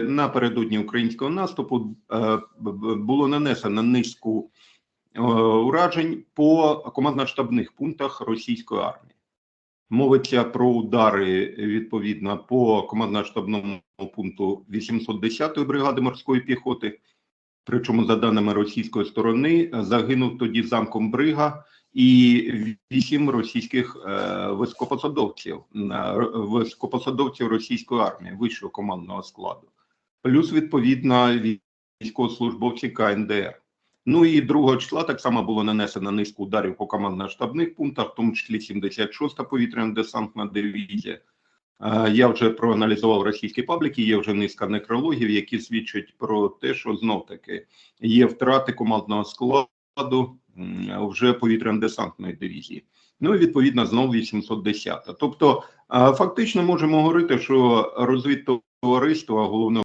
напередодні українського наступу е, було нанесено низку е, уражень по командно-штабних пунктах російської армії. Мовиться про удари відповідно по командно-штабному пункту 810-ї бригади морської піхоти. Причому, за даними російської сторони, загинув тоді замком брига і вісім російських е, високопосадовців, е, високопосадовців російської армії, вищого командного складу, плюс відповідно військовослужбовці КНДР. Ну і 2 числа так само було нанесено низку ударів по командно-штабних пунктах, в тому числі 76-та повітряно-десантна дивізія. Е, Я вже проаналізував російські пабліки. Є вже низка некрологів, які свідчать про те, що знов таки є втрати командного складу вже повітряно-десантної дивізії. Ну і відповідно знову 810-та. Тобто, е, фактично можемо говорити, що розвідтовариство головного